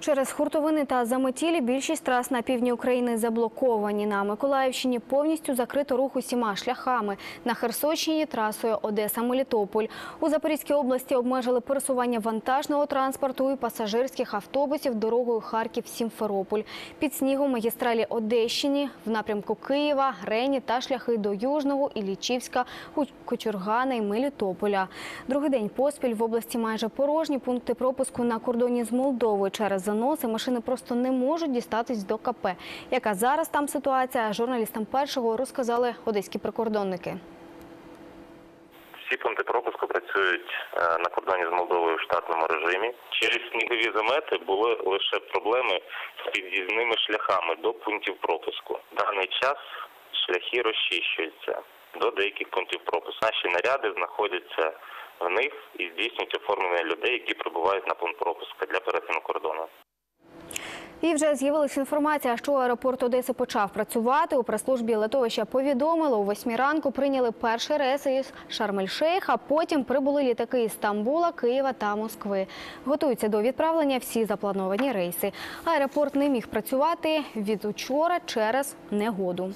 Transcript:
Через хуртовини та заметілі більшість трас на півдні України заблоковані. На Миколаївщині повністю закрито рух усіма шляхами. На Херсонщині трасою Одеса-Мелітополь. У Запорізькій області обмежили пересування вантажного транспорту і пасажирських автобусів дорогою Харків-Сімферополь. Під снігом магістралі Одещині в напрямку Києва, Рені та шляхи до Южного, Іллічівська, Кочургана і Мелітополя. Другий день поспіль в області майже порожні пункти пропуску на кордоні з Молдовою через заноси машини просто не можуть дістатись до КП. Яка зараз там ситуація? Журналістам першого розказали одеські прикордонники. Всі пункти пропуску працюють е, на кордоні з Молдовою в штатному режимі. Через снігові замети були лише проблеми з під'їзними шляхами до пунктів пропуску. В даний час шляхи розчищуються до деяких пунктів пропуску. Наші наряди знаходяться в них і здійснюють оформлення людей, які прибувають на пункт пропуску для перетину кордону. І вже з'явилася інформація, що аеропорт Одеси почав працювати. У прес-службі литовища повідомили, у восьмій ранку прийняли перший рейс із Шарм-ель-Шейха, потім прибули літаки із Стамбула, Києва та Москви. Готуються до відправлення всі заплановані рейси. Аеропорт не міг працювати від учора через негоду.